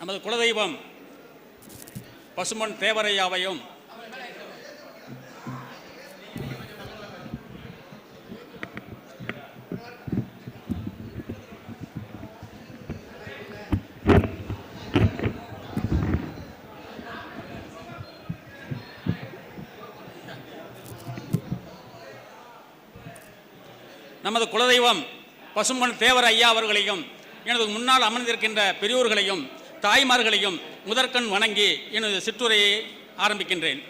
நமது குலதெய்வம் பசுமன் தேவரையாவையும் நமது குலதெய்வம் பசும்பன் தேவர் ஐயா அவர்களையும் எனது முன்னால் அமர்ந்திருக்கின்ற பெரியோர்களையும் தாய்மார்களையும் முதற்கண் வணங்கி எனது சிற்றுரையை ஆரம்பிக்கின்றேன்.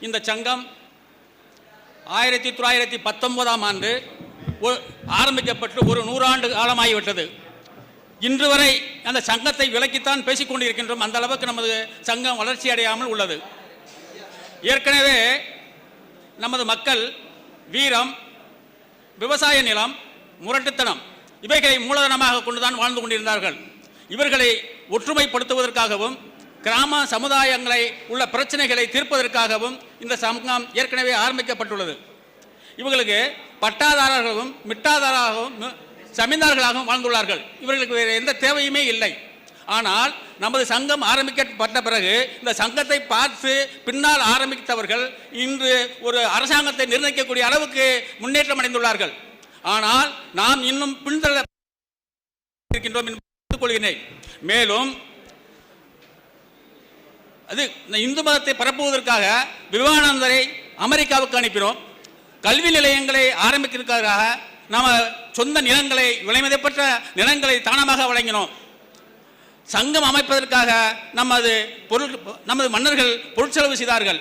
இந்த சங்கம் ஆயிரத்தி தொள்ளாயிரத்தி பத்தொன்பதாம் ஆண்டு ஒ- ஆரம்பிக்கப்பட்டு ஒரு நூறாண்டு காலமாகிவிட்டது. இன்று வரை அந்த சங்கத்தை விலக்கித்தான் பேசிக்கொண்டிருக்கின்றோம் அந்த அளவுக்கு நமது சங்கம் வளர்ச்சி அடையாமல் உள்ளது. ஏற்கனவே நமது மக்கள் வீரம் விவசாய நிலம் முரட்டுத்தனம் இவைகளை மூலதனமாக கொண்டுதான் வாழ்ந்து கொண்டிருந்தார்கள். இவர்களை ஒற்றுமைப்படுத்துவதற்காகவும் கிராம சமுதாயங்களை உள்ள பிரச்சனைகளை தீர்ப்பதற்காகவும் இந்த சங்கம் ஏற்கனவே ஆரம்பிக்கப்பட்டுள்ளது. இவர்களுக்கு பட்டாதாரர்களும் மிட்டாதாரர்களும் சமீந்தார்களாகவும் வாழ்ந்துள்ளார்கள். இவர்களுக்கு வேறு எந்த தேவையுமே இல்லை. ஆனால் நமது சங்கம் ஆரம்பிக்கப்பட்ட பிறகு இந்த சங்கத்தை பார்த்து பின்னால் ஆரம்பித்தவர்கள் இன்று ஒரு அரசாங்கத்தை நிர்ணயிக்கக்கூடிய அளவுக்கு முன்னேற்றம் அடைந்துள்ளார்கள். ஆனால் நாம் இன்னும் பின்தள்ள இருக்கின்றோம் என்று கொள்கிறேன் மேலும் அது இந்த இந்து மதத்தை பரப்புவதற்காக விவேகானந்தரை அமெரிக்காவுக்கு அனுப்பினோம். கல்வி நிலையங்களை ஆரம்பிக்கிறதுக்காக நாம் சொந்த நிலங்களை விலைமதிப்பற்ற நிலங்களை தானமாக வழங்கினோம். சங்கம் அமைப்பதற்காக நமது பொருள் நமது மன்னர்கள் பொருட்செலவு செய்தார்கள்.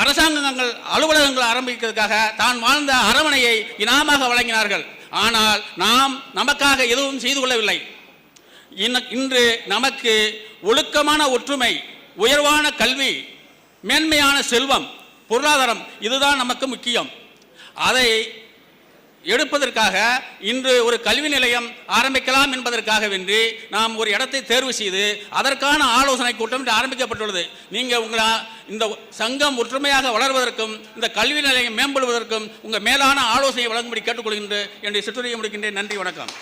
அரசாங்கங்கள் அலுவலகங்கள் ஆரம்பிக்கிறதுக்காக தான் வாழ்ந்த அரவணையை இனாமாக வழங்கினார்கள். ஆனால் நாம் நமக்காக எதுவும் செய்து கொள்ளவில்லை. இன்று நமக்கு ஒழுக்கமான ஒற்றுமை உயர்வான கல்வி மேன்மையான செல்வம் பொருளாதாரம் இதுதான் நமக்கு முக்கியம். அதை எடுப்பதற்காக இன்று ஒரு கல்வி நிலையம் ஆரம்பிக்கலாம் என்பதற்காக வென்று நாம் ஒரு இடத்தை தேர்வு செய்து அதற்கான ஆலோசனை கூட்டம் இன்று ஆரம்பிக்கப்பட்டுள்ளது. நீங்கள் உங்களா இந்த சங்கம் ஒற்றுமையாக வளர்வதற்கும் இந்த கல்வி நிலையம் மேம்படுவதற்கும் உங்கள் மேலான ஆலோசனை வழங்கும்படி கேட்டுக்கொள்கின்ற என்னுடைய சிற்றுரையை முடிக்கின்றேன். நன்றி வணக்கம்.